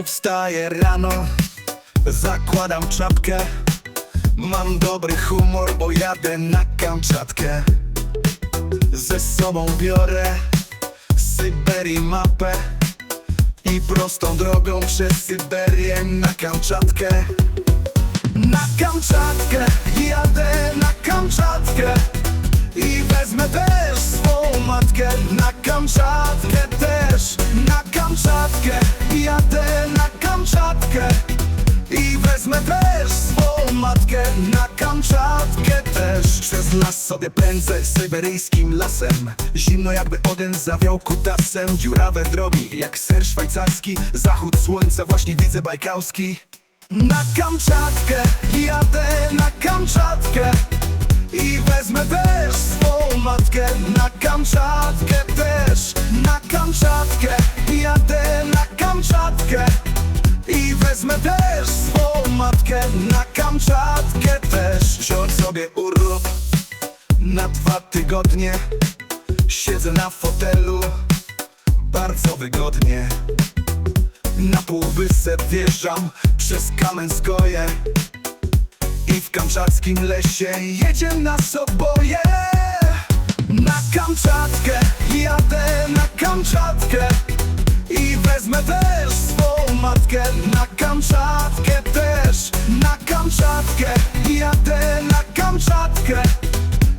Wstaję rano, zakładam czapkę. Mam dobry humor, bo jadę na Kamczatkę. Ze sobą biorę z Syberii mapę I prostą drogą przez Syberię na Kamczatkę. Na Kamczatkę, jadę na Kamczatkę I wezmę też swą matkę. Na Kamczatkę też, na Kamczatkę I wezmę też swą matkę Na Kamczatkę też. Przez las sobie pędzę syberyjskim lasem. Zimno jakby Oden zawiał kutasem Dziurawe drogi jak ser szwajcarski. Zachód słońca właśnie widzę bajkałski. Na Kamczatkę jadę na Kamczatkę i wezmę też swą matkę na Kamczatkę wezmę też swą matkę na Kamczatkę też Wziąć sobie urlop. Na dwa tygodnie Siedzę na fotelu bardzo wygodnie. Na półwysep wjeżdżam przez Kamenskoje i w kamczackim lesie jedzie nas oboje Na Kamczatkę, jadę na Kamczatkę I wezmę też swą matkę na Kamczatkę też Na Kamczatkę, jadę na Kamczatkę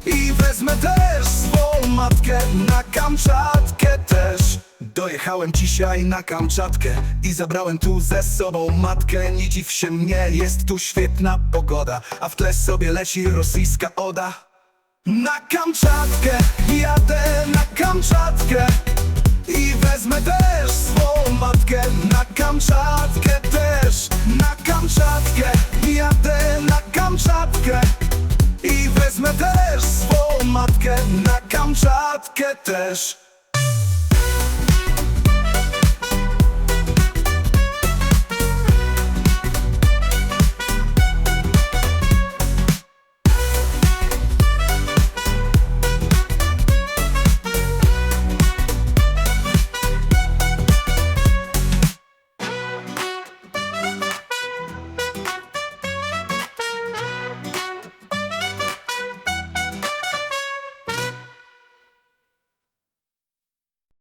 I wezmę też swą matkę. Na Kamczatkę też. Dojechałem dzisiaj na Kamczatkę i zabrałem tu ze sobą matkę. Nie dziw się mnie, jest tu świetna pogoda A w tle sobie leci rosyjska oda. Na Kamczatkę, jadę na Kamczatkę Kamczatkę też